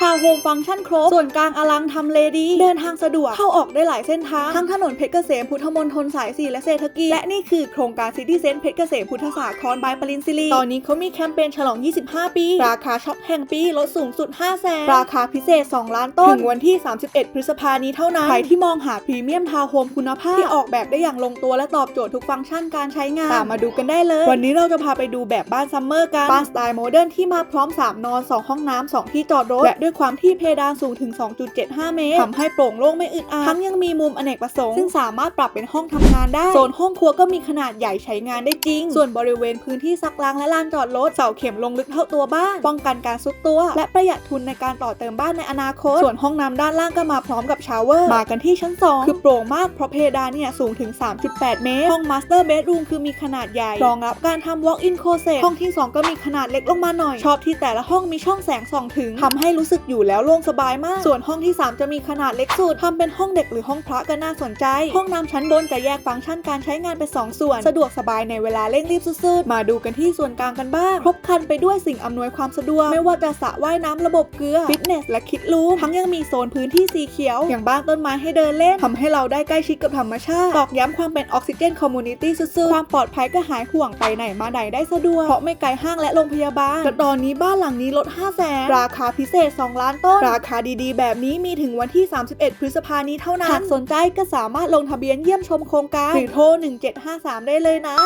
ทาวน์โฮมฟังก์ชันครบ ส่วนกลางอลังทำเลดี เดินทางสะดวก เข้าออกได้หลายเส้นทาง ทั้งถนนเพชรเกษมพุทธมณฑลสาย 4 และเศรษฐกิจ และนี่คือโครงการซิตี้เซ็นต์เพชรเกษมพุทธศาสาครบายปรินซิลี ตอนนี้เขามีแคมเปญฉลอง 25 ปี ราคาช็อปแห่งปีลดสูงสุด 5 0 0แสนราคาพิเศษ 2 ล้านต้น ถึงวันที่ 31 พฤษภานี้เท่านั้น ใครที่มองหาพรีเมียมทาวน์โฮมคุณภาพที่ออกแบบได้อย่างลงตัวและตอบโจทย์ทุกฟังก์ชันการใช้งาน ตามมาดูกันได้เลย วันนี้เราจะพาไปดูแบบบ้านซัมเมอร์กัน บ้านสไตล์โมเดิร์นที่มาพร้อม 3 นอน 2 ห้องน้ำ2ที่จอดรถและด้วยความที่เพดานสูงถึง 2.75 เมตรทำให้โปร่งโล่งไม่อึดอัดทั้งยังมีมุมอเนกประสงค์ ซึ่งสามารถปรับเป็นห้องทำงานได้ โซนห้องครัวก็มีขนาดใหญ่ใช้งานได้จริง ส่วนบริเวณพื้นที่ซักล้างและลานจอดรถเสาเข็มลงลึกเท่าตัวบ้าน ป้องกันการซุดตัว และประหยัดทุนในการต่อเติมบ้านในอนาคต ส่วนห้องน้ำด้านล่างก็มาพร้อมกับชาวเวอร์ มากันที่ชั้น 2 คือโปร่งมากเพราะเพดานเนี่ยสูงถึง 3.8 เมตร ห้องมาสเตอร์เบดรูมคือมีขนาดใหญ่ รองรับการทำ walk-in closet ห้องที่ 2 ก็มีขนาดเล็กลงมาหน่อย ชอบที่แต่ละห้องมีช่องแสงส่องถึงทำให้รู้สึกอยู่แล้วโล่งสบายมาก ส่วนห้องที่ 3 จะมีขนาดเล็กสุดทำเป็นห้องเด็กหรือห้องพระก็น่าสนใจ ห้องน้ำชั้นบนจะแยกฟังก์ชันการใช้งานเป็นสองส่วน สะดวกสบายในเวลาเร่งรีบสุดๆ มาดูกันที่ส่วนกลางกันบ้าง ครบครันไปด้วยสิ่งอำนวยความสะดวก ไม่ว่าจะสระว่ายน้ำระบบเกลือ ฟิตเนส และคิดรูม ทั้งยังมีโซนพื้นที่สีเขียว อย่างบ้านต้นไม้ให้เดินเล่นทำให้เราได้ใกล้ชิดกับธรรมชาติ ตอกย้ำความเป็นออกซิเจนคอมมูนิตี้สุดๆ ความปลอดภัยก็หายห่วงไปไหนมาไหนได้สะดวก เพราะไม่ไกลห้างและโรงพยาบาลแต่ตอนนี้บ้านหลังนี้ลด 5 0 0แสนราคาพิเศษ2 ล้านต้น ราคาดีๆ แบบนี้มีถึงวันที่ 31 พฤษภานี้เท่านั้น หากสนใจก็สามารถลงทะเบียนเยี่ยมชมโครงการหรือโทร1753 ได้เลยนะ